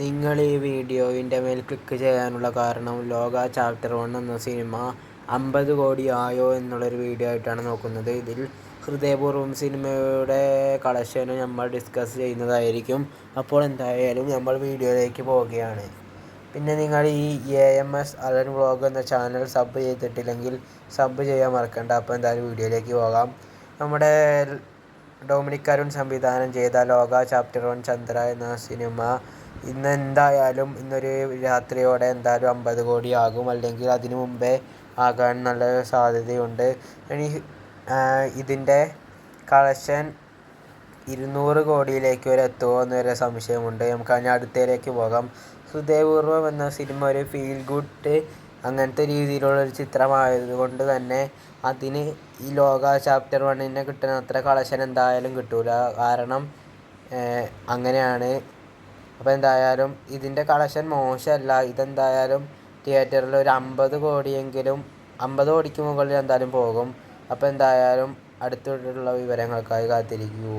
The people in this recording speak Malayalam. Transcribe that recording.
നിങ്ങൾ ഈ വീഡിയോയിന്റെ മേൽ ക്ലിക്ക് ചെയ്യാനുള്ള കാരണം ലോക ചാപ്റ്റർ വൺ എന്ന സിനിമ അമ്പത് കോടി ആയോ എന്നുള്ളൊരു വീഡിയോ ആയിട്ടാണ് നോക്കുന്നത്. ഇതിൽ ഹൃദയപൂർവം സിനിമയുടെ കളക്ഷനും നമ്മൾ ഡിസ്കസ് ചെയ്യുന്നതായിരിക്കും. അപ്പോൾ എന്തായാലും നമ്മൾ വീഡിയോയിലേക്ക് പോവുകയാണ്. പിന്നെ നിങ്ങൾ ഈ A M S Alan vlog എന്ന ചാനൽ സബ് ചെയ്തിട്ടില്ലെങ്കിൽ സബ് ചെയ്യാൻ മറക്കണ്ട. അപ്പോൾ എന്തായാലും വീഡിയോയിലേക്ക് പോകാം. നമ്മുടെ ഡൊമിനിക് അരുൺ സംവിധാനം ചെയ്ത ലോക ചാപ്റ്റർ വൺ ചന്ദ്ര എന്ന സിനിമ. ഇന്ന് എന്തായാലും ഇന്നൊരു രാത്രിയോടെ എന്തായാലും അമ്പത് കോടി ആകും. അല്ലെങ്കിൽ അതിനു മുമ്പേ ആകാൻ നല്ല സാധ്യതയുണ്ട്. ഇനി ഇതിന്റെ കളക്ഷൻ ഇരുന്നൂറ് കോടിയിലേക്ക് വരെ എത്തുമോ എന്നൊരു സംശയമുണ്ട്. നമുക്ക് അതിന് അടുത്തേലേക്ക് പോകാം. ഹൃദയപൂർവം എന്ന സിനിമ ഒരു ഫീൽ ഗുഡ് അങ്ങനത്തെ രീതിയിലുള്ള രീതിയിലുള്ളൊരു ചിത്രമായതുകൊണ്ട് തന്നെ അതിന് ഈ ലോക ചാപ്റ്റർ വണ്ണിന് കിട്ടുന്ന അത്ര കളക്ഷൻ എന്തായാലും കിട്ടില്ല കാരണം അങ്ങനെയാണ്. അപ്പോൾ എന്തായാലും ഇതിന്റെ കളക്ഷൻ മോശമല്ല. ഇതെന്തായാലും തിയേറ്ററിൽ ഒരു അമ്പത് കോടിയെങ്കിലും അമ്പത് കോടിക്ക് മുകളിൽ എന്തായാലും പോകും. അപ്പോൾ എന്തായാലും അടുത്തുള്ള വിവരങ്ങൾക്കായി കാത്തിരിക്കൂ.